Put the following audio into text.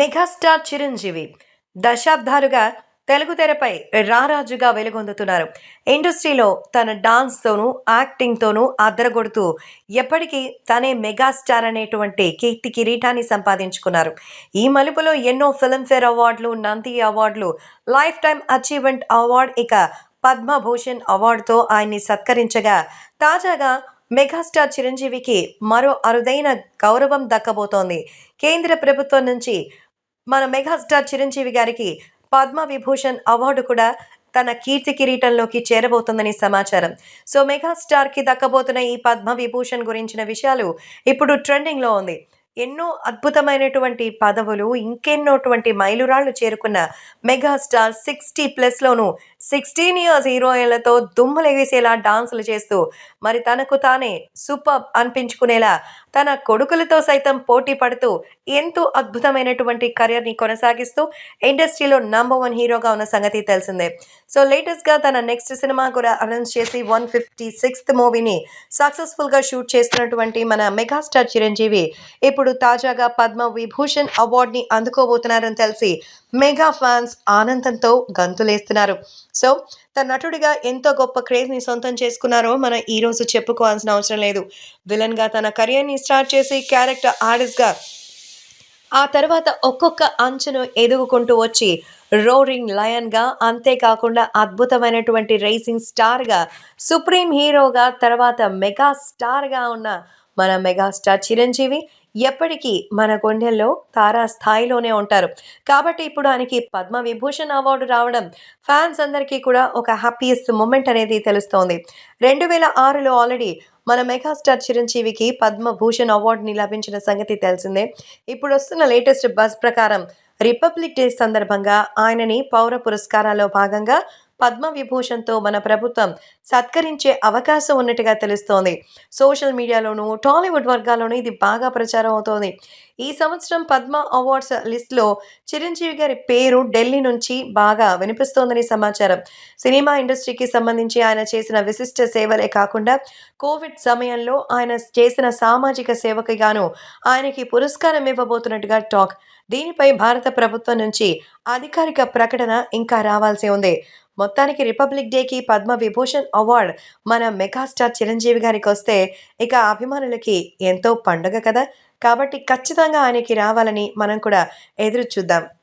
Megastar Chiranjeevi దశాబ్దాలుగా తెలుగు తెరపై రారాజుగా వెలుగొందుతున్నారు. ఇండస్ట్రీలో తన డాన్స్తోనూ యాక్టింగ్తోనూ అద్దరగొడుతూ ఎప్పటికీ తనే మెగాస్టార్ అనేటువంటి కీర్తి కిరీటాన్ని సంపాదించుకున్నారు. ఈ మలుపులో ఎన్నో ఫిల్మ్ఫేర్ అవార్డులు నంది అవార్డులు లైఫ్ టైం అచీవ్మెంట్ అవార్డు ఇక పద్మభూషణ్ అవార్డుతో ఆయన్ని సత్కరించగా తాజాగా మెగాస్టార్ చిరంజీవికి మరో అరుదైన గౌరవం దక్కబోతోంది. కేంద్ర ప్రభుత్వం నుంచి మన మెగాస్టార్ చిరంజీవి గారికి పద్మ విభూషణ్ అవార్డు కూడా తన కీర్తి కిరీటంలోకి చేరబోతుందని సమాచారం. సో మెగాస్టార్కి దక్కబోతున్న ఈ పద్మ విభూషణ్ గురించిన విషయాలు ఇప్పుడు ట్రెండింగ్లో ఉంది. ఎన్నో అద్భుతమైనటువంటి పదవులు ఇంకెన్నోటువంటి మైలురాళ్ళు చేరుకున్న మెగాస్టార్ సిక్స్టీ ప్లస్లోను సిక్స్టీన్ ఇయర్స్ హీరోయిన్లతో దుమ్ములెగేసేలా డాన్సులు చేస్తూ మరి తనకు తానే సూపర్ అనిపించుకునేలా తన కొడుకులతో సైతం పోటీ పడుతూ ఎంతో అద్భుతమైనటువంటి కెరియర్ని కొనసాగిస్తూ ఇండస్ట్రీలో నంబర్ వన్ హీరోగా ఉన్న సంగతి తెలిసిందే. సో లేటెస్ట్గా తన నెక్స్ట్ సినిమా కూడా అనౌన్స్ చేసి వన్ ఫిఫ్టీ సిక్స్త్ మూవీని సక్సెస్ఫుల్గా షూట్ చేస్తున్నటువంటి మన మెగాస్టార్ చిరంజీవి ఇప్పుడు తాజాగా పద్మ విభూషణ్ అవార్డుని అందుకోబోతున్నారని తెలిసి మెగా ఫ్యాన్స్ ఆనందంతో గంతులేస్తున్నారు. సో తన నటుడిగా ఎంతో గొప్ప క్రేజ్ని సొంతం చేసుకున్నారో మనం ఈరోజు చెప్పుకోవాల్సిన అవసరం లేదు. విలన్గా తన కెరియర్ని స్టార్ట్ చేసి క్యారెక్టర్ ఆర్టిస్ట్గా ఆ తర్వాత ఒక్కొక్క అంచును ఎదుగుకుంటూ వచ్చి రోరింగ్ లయన్గా అంతేకాకుండా అద్భుతమైనటువంటి రేసింగ్ స్టార్గా సుప్రీం హీరోగా తర్వాత మెగా స్టార్గా ఉన్న మన మెగాస్టార్ చిరంజీవి ఎప్పటికీ మన గుండెల్లో తారా స్థాయిలోనే ఉంటారు. కాబట్టి ఇప్పుడు ఆయనకి పద్మ విభూషణ్ అవార్డు రావడం ఫ్యాన్స్ అందరికీ కూడా ఒక హ్యాపీయెస్ట్ మూమెంట్ అనేది తెలుస్తోంది. రెండు వేల ఆరులో ఆల్రెడీ మన మెగాస్టార్ చిరంజీవికి పద్మభూషణ్ అవార్డుని లభించిన సంగతి తెలిసిందే. ఇప్పుడు వస్తున్న లేటెస్ట్ బస్ ప్రకారం రిపబ్లిక్ డే సందర్భంగా ఆయనని పౌర పురస్కారాల్లో భాగంగా పద్మ విభూషణ్తో మన ప్రభుత్వం సత్కరించే అవకాశం ఉన్నట్టుగా తెలుస్తోంది. సోషల్ మీడియాలోనూ టాలీవుడ్ వర్గాల్లోనూ ఇది బాగా ప్రచారం అవుతోంది. ఈ సంవత్సరం పద్మ అవార్డ్స్ లిస్ట్లో చిరంజీవి గారి పేరు ఢిల్లీ నుంచి బాగా వినిపిస్తోందని సమాచారం. సినిమా ఇండస్ట్రీకి సంబంధించి ఆయన చేసిన విశిష్ట సేవలే కాకుండా కోవిడ్ సమయంలో ఆయన చేసిన సామాజిక సేవకి గాను ఆయనకి పురస్కారం ఇవ్వబోతున్నట్టుగా టాక్. దీనిపై భారత ప్రభుత్వం నుంచి అధికారిక ప్రకటన ఇంకా రావాల్సి ఉంది. మొత్తానికి రిపబ్లిక్ డేకి పద్మ విభూషణ్ అవార్డ్ మన మెగాస్టార్ చిరంజీవి గారికి వస్తే ఇక అభిమానులకి ఎంతో పండుగ కదా. కాబట్టి ఖచ్చితంగా ఆయనకి రావాలని మనం కూడా ఎదురు చూద్దాం.